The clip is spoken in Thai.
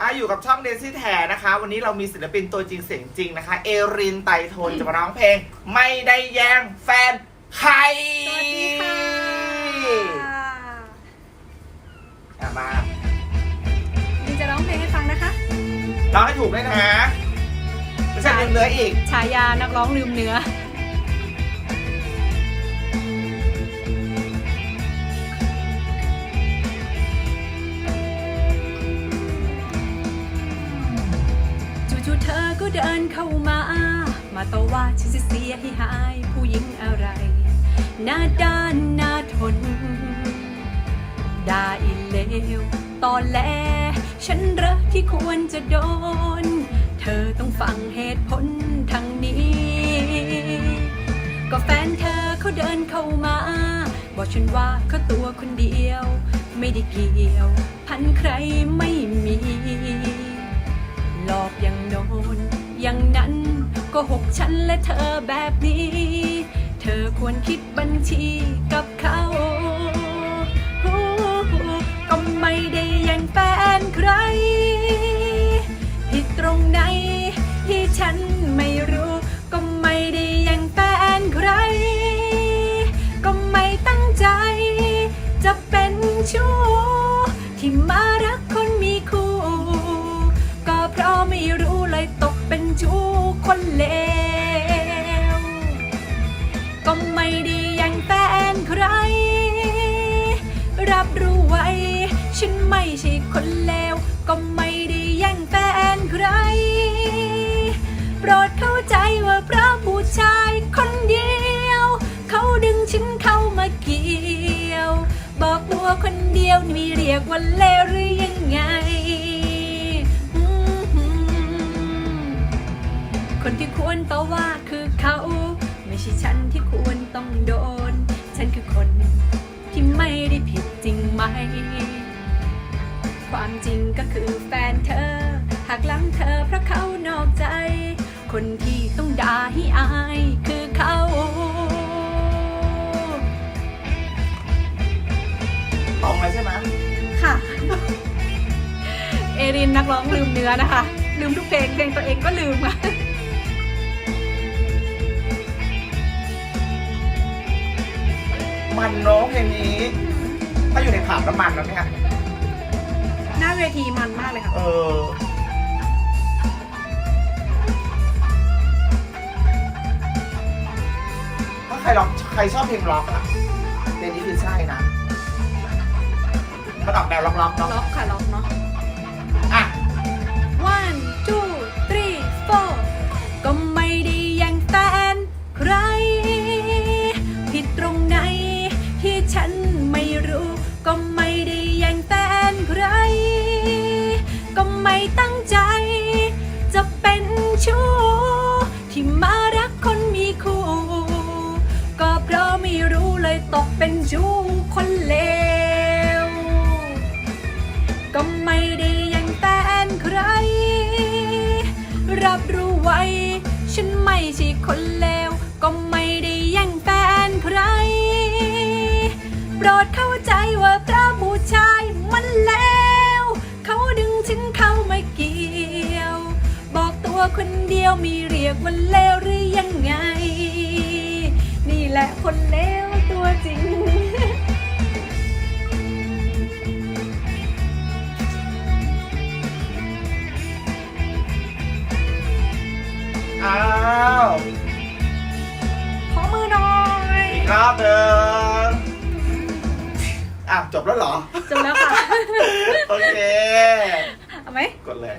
อะอยู่กับช่องเดซี่แทนะคะ วันนี้เรามีศิลปินตัวจริงเสียงจริงนะคะ เอรินไตรโทนจะมาร้องเพลง ไม่ได้แย่งแฟนใครสวัสดีค่ะอะมาดิจะร้องเพลงให้ฟังนะคะ ร้องให้ถูกด้วยนะไม่ใช่ลืมเนื้ออีก ฉายานักร้องลืมเนื้อ จู่ๆเธอก็เดินเข้ามา มาต่อว่าฉันเสียให้หาย ผู้หญิงอะไร หน้าด้านหน้าทนได้เลวตอนแล ฉันเหรอที่ควรจะโดน เธอต้องฟังเหตุผลทางนี้ ก็แฟนเธอเขาเดินเข้ามา บอกฉันว่าเขาตัวคนเดียว ไม่ได้เกี่ยว พันใครไม่มี อย่างโน้นอย่างนั้นก็หกฉันและเธอแบบนี้ เธอควรคิดบัญชีกับเขาก็ไม่ได้ยังแฟนใคร ผิดตรงไหนที่ฉันไม่รู้ ก็ไม่ได้ยังแฟนใคร ก็ไม่ตั้งใจ จะเป็นชู้ที่มา ใช่คนเลว ก็ไม่ได้แยังแฟนใคร โปรดเข้าใจว่าเพราะผู้ชายคนเดียว เขาดึงฉันเข้ามาเกี่ยว บอกตัวคนเดียวนี่เรียกว่าเลวหรือยังไง คนที่ควรต่อว่าคือเขา ไม่ใช่ฉันที่ควร หากหลังเธอเพราะเขานอกใจ คนที่ต้องด่าให้อายคือเขาตรงเลยใช่ไหมค่ะ เอรินนักร้องลืมเนื้อนะคะ ลืมทุกเพลงเพลงตัวเองก็ลืมค่ะมันเน้องเพลงนี้ถ้าอยู่ในผับน้ำมันแล้วเนี่ย หน้าเวทีมันมากเลยค่ะ เออ รร้องใครชอบเพลงร็อกอะเพลงนี้คือใช่นะมันออกแนวล็อกๆเนาะล็อกค่ะล็อกเนาะ อะ one two ก็ไม่ได้ยังแฟนใคร รับรู้ไว้ ฉันไม่ใช่คนเลว ก็ไม่ได้ยังแฟนใคร โปรดเข้าใจว่าเพราะผู้ชายมันเลว เขาดึงฉันเข้ามาเกี่ยว บอกตัวคนเดียวมีเรียกว่าเลวหรือยังไง นี่แหละคนเลว อีกรอบหนึ่งอะจบแล้วเหรอ จบแล้วค่ะ โอเค เอาไหม กดเลย